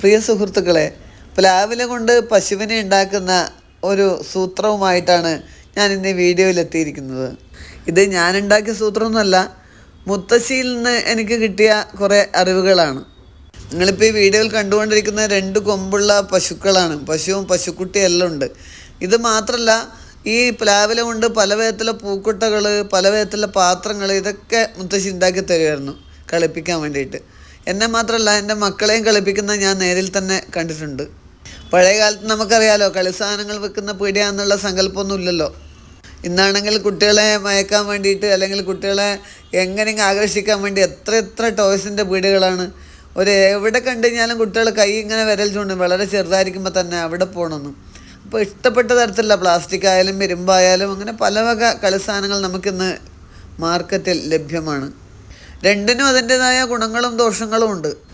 പ്രിയ സുഹൃത്തുക്കളെ പ്ലാവില കൊണ്ട് പശുവിനെ ഉണ്ടാക്കുന്ന ഒരു സൂത്രവുമായിട്ടാണ് ഞാൻ ഇന്ന് വീഡിയോയിലെത്തിയിരിക്കുന്നത് ഇത് ഞാൻ ഉണ്ടാക്കിയ സൂത്രമൊന്നുമല്ല മുത്തശ്ശിയിൽ നിന്ന് എനിക്ക് കിട്ടിയ കുറേ അറിവുകളാണ്. നിങ്ങളിപ്പോൾ ഈ വീഡിയോയിൽ കണ്ടുകൊണ്ടിരിക്കുന്ന രണ്ട് കൊമ്പുള്ള പശുക്കളാണ്. പശുവും പശുക്കുട്ടിയും എല്ലാം ഉണ്ട്. ഇത് മാത്രമല്ല ഈ പ്ലാവില കൊണ്ട് പല വിധത്തിലെ പൂക്കുട്ടകൾ പല വിധത്തിലെ പാത്രങ്ങൾ ഇതൊക്കെ മുത്തശ്ശി ഉണ്ടാക്കി തരുമായിരുന്നു കളിപ്പിക്കാൻ വേണ്ടിയിട്ട്. എന്നെ മാത്രമല്ല എന്റെ മക്കളെയും കളിപ്പിക്കുന്ന ഞാൻ നേരിൽ തന്നെ കണ്ടിട്ടുണ്ട്. പഴയ നമുക്കറിയാലോ കളി സാധനങ്ങൾ വെക്കുന്ന പീടിയാന്നുള്ള സങ്കല്പമൊന്നും ഇല്ലല്ലോ ഇന്നാണെങ്കിൽ കുട്ടികളെ മയക്കാൻ വേണ്ടിയിട്ട് അല്ലെങ്കിൽ കുട്ടികളെ എങ്ങനെയെങ്കിലും ആകർഷിക്കാൻ വേണ്ടി എത്ര എത്ര ടോയ്സിന്റെ പീടികളാണ് ഒരു എവിടെ കണ്ടു കഴിഞ്ഞാലും കുട്ടികൾ കൈ ഇങ്ങനെ വിരൽ ചൂണ്ടും വളരെ ചെറുതായിരിക്കുമ്പോൾ തന്നെ അവിടെ പോകണമെന്നും അപ്പോൾ ഇഷ്ടപ്പെട്ട തരത്തിലുള്ള പ്ലാസ്റ്റിക് ആയാലും ഇരുമ്പായാലും അങ്ങനെ പല വക കളി സാധനങ്ങൾ നമുക്കിന്ന് മാർക്കറ്റിൽ ലഭ്യമാണ്. രണ്ടിനും അതിന്റെതായ ഗുണങ്ങളും ദോഷങ്ങളും ഉണ്ട്.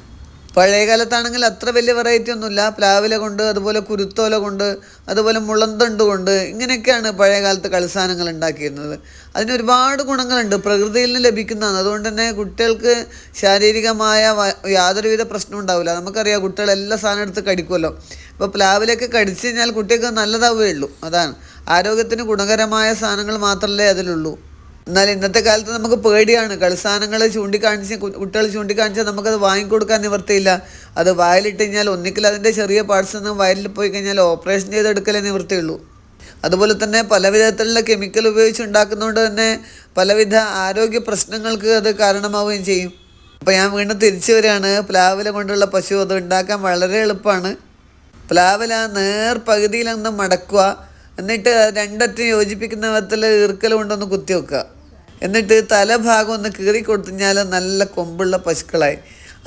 പഴയ കാലത്താണെങ്കിൽ അത്ര വലിയ വെറൈറ്റി ഒന്നുമില്ല. പ്ലാവില കൊണ്ട് അതുപോലെ കുരുത്തോല കൊണ്ട് അതുപോലെ മുളന്തണ്ട് കൊണ്ട് ഇങ്ങനെയൊക്കെയാണ് പഴയ കാലത്ത് കളിസാധനങ്ങൾ ഉണ്ടാക്കിയിരുന്നത്. അതിന് ഒരുപാട് ഗുണങ്ങളുണ്ട്. പ്രകൃതിയിൽ നിന്ന് ലഭിക്കുന്നതാണ്. അതുകൊണ്ട് തന്നെ കുട്ടികൾക്ക് ശാരീരികമായ യാതൊരുവിധ പ്രശ്നവും ഉണ്ടാവില്ല. നമുക്കറിയാം കുട്ടികൾ എല്ലാ സാധനം എടുത്ത് കടിക്കുമല്ലോ. അപ്പോൾ പ്ലാവിലൊക്കെ കടിച്ചു കഴിഞ്ഞാൽ കുട്ടികൾക്ക് നല്ലതാവുകയുള്ളൂ. അതാണ്. ആരോഗ്യത്തിന് ഗുണകരമായ സാധനങ്ങൾ മാത്രമല്ലേ അതിലുള്ളൂ. എന്നാൽ ഇന്നത്തെ കാലത്ത് നമുക്ക് പേടിയാണ്. കളിസാധനങ്ങൾ ചൂണ്ടിക്കാണിച്ച് കുട്ടികൾ ചൂണ്ടിക്കാണിച്ചാൽ നമുക്കത് വാങ്ങിക്കൊടുക്കാൻ നിവൃത്തിയില്ല. അത് വയലിട്ട് കഴിഞ്ഞാൽ ഒന്നിക്കൽ അതിന്റെ ചെറിയ പാർട്സ് ഒന്നും വയലിൽ പോയി കഴിഞ്ഞാൽ ഓപ്പറേഷൻ ചെയ്തെടുക്കലേ നിവൃത്തിയുള്ളൂ. അതുപോലെ തന്നെ പല വിധത്തിലുള്ള കെമിക്കൽ ഉപയോഗിച്ച് ഉണ്ടാക്കുന്നതുകൊണ്ട് തന്നെ പലവിധ ആരോഗ്യ പ്രശ്നങ്ങൾക്ക് അത് കാരണമാവുകയും ചെയ്യും. അപ്പോൾ ഞാൻ വീണ്ടും തിരിച്ചു വരികയാണ്. പ്ലാവില കൊണ്ടുള്ള പശു അത് ഉണ്ടാക്കാൻ വളരെ എളുപ്പമാണ്. പ്ലാവില നേർ പകുതിയിലൊന്ന് മടക്കുക. എന്നിട്ട് രണ്ടറ്റും യോജിപ്പിക്കുന്ന വിധത്തിൽ ഈർക്കൽ കൊണ്ടൊന്ന് കുത്തി വെക്കുക. എന്നിട്ട് തലഭാഗം ഒന്ന് കീറി കൊടുത്തുകഴിഞ്ഞാൽ നല്ല കൊമ്പുള്ള പശുക്കളായി.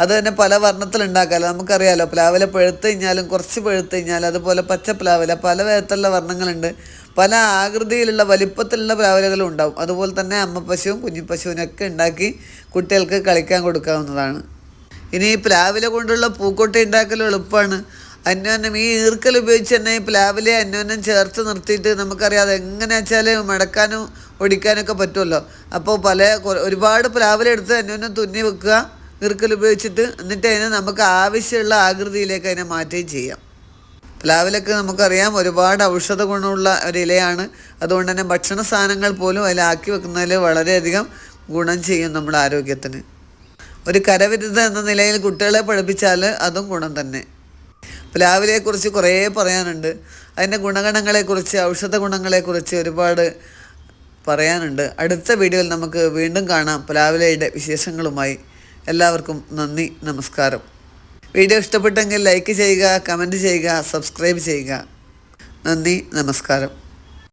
അത് തന്നെ പല വർണത്തിലുണ്ടാക്കാമല്ലോ നമുക്കറിയാമല്ലോ പ്ലാവില പഴുത്ത് കഴിഞ്ഞാലും കുറച്ച് പഴുത്ത് കഴിഞ്ഞാൽ അതുപോലെ പച്ച പ്ലാവില പല വിധത്തിലുള്ള വർണങ്ങളുണ്ട്. പല ആകൃതിയിലുള്ള വലിപ്പത്തിലുള്ള പ്ലാവിലകളും ഉണ്ടാവും. അതുപോലെ തന്നെ അമ്മ പശുവും കുഞ്ഞു പശുവിനൊക്കെ ഉണ്ടാക്കി കുട്ടികൾക്ക് കളിക്കാൻ കൊടുക്കാവുന്നതാണ്. ഇനി പ്ലാവില കൊണ്ടുള്ള പൂക്കൊട്ടി ഉണ്ടാക്കൽ എളുപ്പമാണ്. അന്യോന്യം ഈ ഈർക്കൽ ഉപയോഗിച്ച് തന്നെ പ്ലാവിലെ അന്യോന്യം ചേർത്ത് നിർത്തിയിട്ട് നമുക്കറിയാം അതെങ്ങനെ വെച്ചാൽ മടക്കാനും ഒടിക്കാനൊക്കെ പറ്റുമല്ലോ. അപ്പോൾ പല ഒരുപാട് പ്ലാവിലെടുത്ത് അന്യോന്യം തുന്നി വെക്കുക ഈർക്കൽ ഉപയോഗിച്ചിട്ട് എന്നിട്ട് അതിനെ നമുക്ക് ആവശ്യമുള്ള ആകൃതിയിലേക്ക് അതിനെ മാറ്റുകയും ചെയ്യാം. പ്ലാവിലൊക്കെ നമുക്കറിയാം ഒരുപാട് ഔഷധ ഗുണമുള്ള ഒരു ഇലയാണ്. അതുകൊണ്ട് തന്നെ ഭക്ഷണ സാധനങ്ങൾ പോലും അതിലാക്കി വെക്കുന്നതിൽ വളരെയധികം ഗുണം ചെയ്യും നമ്മുടെ ആരോഗ്യത്തിന്. ഒരു കരവിരുദ്ധ എന്ന നിലയിൽ കുട്ടികളെ പഠിപ്പിച്ചാൽ അതും ഗുണം തന്നെ. പ്ലാവിലെക്കുറിച്ച് കുറേ പറയാനുണ്ട്. അതിന്റെ ഗുണഗണങ്ങളെക്കുറിച്ച് ഔഷധ ഗുണങ്ങളെക്കുറിച്ച് ഒരുപാട് പറയാനുണ്ട്. അടുത്ത വീഡിയോയിൽ നമുക്ക് വീണ്ടും കാണാം. പ്ലാവിലയുടെ വിശേഷങ്ങളുമായി എല്ലാവർക്കും നന്ദി നമസ്കാരം. വീഡിയോ ഇഷ്ടപ്പെട്ടെങ്കിൽ ലൈക്ക് ചെയ്യുക കമന്റ് ചെയ്യുക സബ്സ്ക്രൈബ് ചെയ്യുക. നന്ദി നമസ്കാരം.